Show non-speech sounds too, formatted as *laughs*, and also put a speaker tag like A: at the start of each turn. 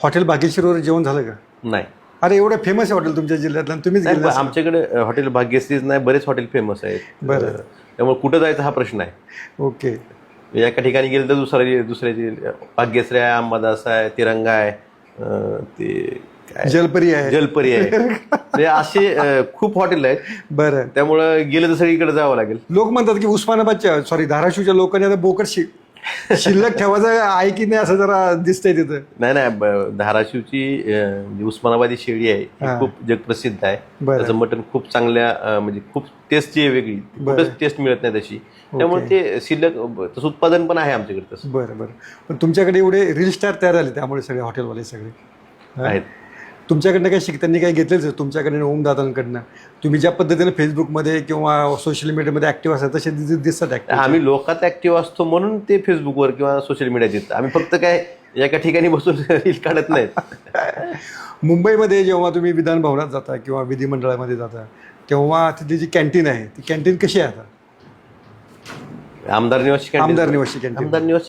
A: Hotel भाग्यश्रीवर जेवण झालं का?
B: नाही.
A: अरे एवढं फेमस आहे हॉटेल तुमच्या जिल्ह्यातलं आणि तुम्हीच
B: नाही,
A: गेले
B: पण आमच्याकडे अ, हॉटेल भाग्यश्रीच नाही बरेच हॉटेल फेमस आहेत.
A: बरं.
B: अ, त्यामुळे कुठं जायचा हा प्रश्न आहे.
A: ओके.
B: एका ठिकाणी गेलं तर दुसऱ्या दुसऱ्याची भाग्यश्री आहे अंबादास आहे तिरंगा आहे अ, ते काय?
A: जलपरी आहे.
B: जलपरी आहे. *laughs* म्हणजे असे अ, खूप हॉटेल आहेत.
A: बरं.
B: त्यामुळं गेलं तर सगळीकडे जावं लागेल.
A: लोक म्हणतात की उस्मानाबादच्या सॉरी धाराशिवच्या लोकांनी आता बोकड शि शिल्लक ठेवायचं आहे की नाही असं जरा दिसतंय तिथं?
B: नाही नाही ब- धाराशिवची अ, जी उस्मानाबादी शेळी आहे
A: हा.
B: ही. खूप जगप्रसिद्ध आहे.
A: बरं.
B: त्याचं मटण खूप चांगल्या अ, म्हणजे खूप टेस्टची आहे वेगळी.
A: बरं.
B: कुठंच टेस्ट मिळत नाही तशी. त्यामुळे ते शिल्लक तसं उत्पादन पण आहे आमच्याकडे तसं.
A: बरं बरं. पण तुमच्याकडे एवढे रील स्टार तयार झाले त्यामुळे सगळे हॉटेलवाले सगळे. हा?
B: आहेत.
A: तुमच्याकडनं काही शिक त्यांनी काही घेतलेच तुमच्याकडनं ओमदादांकडनं तुम्ही ज्या पद्धतीने फेसबुकमध्ये किंवा सोशल मीडियामध्ये ऍक्टिव्ह असतात तसे दिसतात ऍक्टिव्ह
B: आम्ही लोकात ऍक्टिव्ह असतो म्हणून ते फेसबुकवर किंवा सोशल मीडियात येतं आम्ही फक्त काय एका ठिकाणी बसून *laughs* रील काढत नाहीत. *laughs*
A: मुंबईमध्ये जेव्हा तुम्ही विधान भवनात जाता किंवा विधिमंडळामध्ये जाता तेव्हा तिथली जी कॅन्टीन आहे ती कॅन्टीन कशी आहे आता?
B: आमदार निवासी
A: आमदार निवासी कॅन्टीन
B: आमदार निवासी